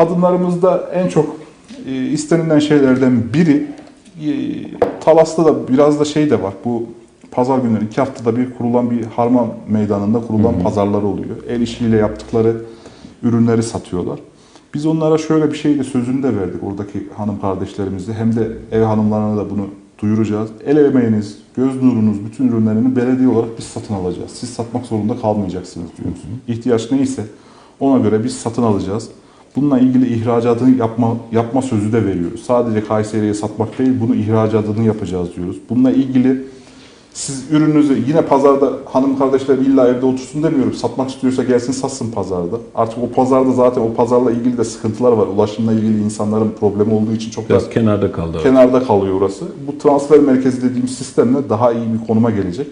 kadınlarımızda en çok e, istenilen şeylerden biri e, Talas'ta da biraz da şey de var. Bu pazar günleri iki haftada bir kurulan bir harman meydanında kurulan pazarları oluyor. El işiyle yaptıkları ürünleri satıyorlar. Biz onlara şöyle bir şey de sözünü de verdik oradaki hanım kardeşlerimize. Hem de ev hanımlarına da bunu duyuracağız. El emeğiniz, göz nurunuz, bütün ürünlerini belediye olarak biz satın alacağız. Siz satmak zorunda kalmayacaksınız diyoruz. İhtiyaç neyse ona göre biz satın alacağız. Bununla ilgili ihracatını yapma, yapma sözü de veriyoruz. Sadece Kayseri'ye satmak değil, bunu ihracatını yapacağız diyoruz. Bununla ilgili siz ürününüzü yine pazarda hanım kardeşler illa evde otursun demiyorum. Satmak istiyorsa gelsin satsın pazarda. Artık o pazarda zaten o pazarla ilgili de sıkıntılar var. Ulaşımla ilgili insanların problemi olduğu için çok Biraz da kenarda kaldı. kenarda kalıyor orası. Bu transfer merkezi dediğimiz sistemle daha iyi bir konuma gelecek.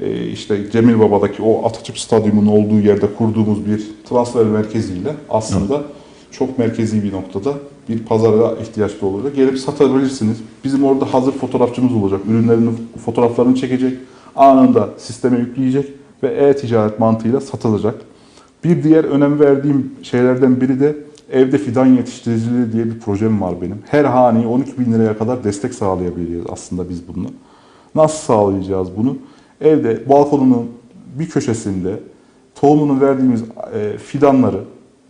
Ee, işte Cemil Baba'daki o Atatürk Stadyumu'nun olduğu yerde kurduğumuz bir transfer merkeziyle aslında çok merkezi bir noktada bir pazara ihtiyaç olacak. Gelip satabilirsiniz. Bizim orada hazır fotoğrafçımız olacak. Ürünlerinin fotoğraflarını çekecek. Anında sisteme yükleyecek ve e-ticaret mantığıyla satılacak. Bir diğer önem verdiğim şeylerden biri de evde fidan yetiştiriciliği diye bir projem var benim. Her haneye 12 bin liraya kadar destek sağlayabiliriz aslında biz bunu. Nasıl sağlayacağız bunu? Evde balkonunun bir köşesinde tohumunu verdiğimiz e, fidanları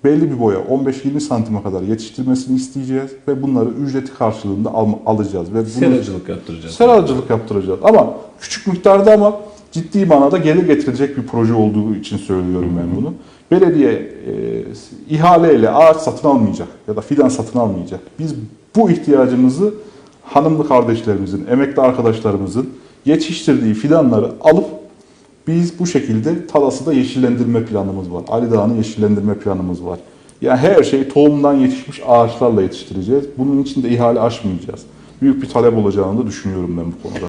belli bir boya 15-20 santime kadar yetiştirmesini isteyeceğiz ve bunları ücreti karşılığında al- alacağız. Ve bunu, Seracılık yaptıracağız. Seracılık yaptıracağız. Ama küçük miktarda ama ciddi manada gelir getirecek bir proje olduğu için söylüyorum ben bunu. Belediye e, ihaleyle ağaç satın almayacak ya da fidan satın almayacak. Biz bu ihtiyacımızı hanımlı kardeşlerimizin, emekli arkadaşlarımızın yetiştirdiği fidanları alıp biz bu şekilde Talas'ı da yeşillendirme planımız var. Ali Dağı'nı yeşillendirme planımız var. Yani her şeyi tohumdan yetişmiş ağaçlarla yetiştireceğiz. Bunun için de ihale açmayacağız. Büyük bir talep olacağını da düşünüyorum ben bu konuda.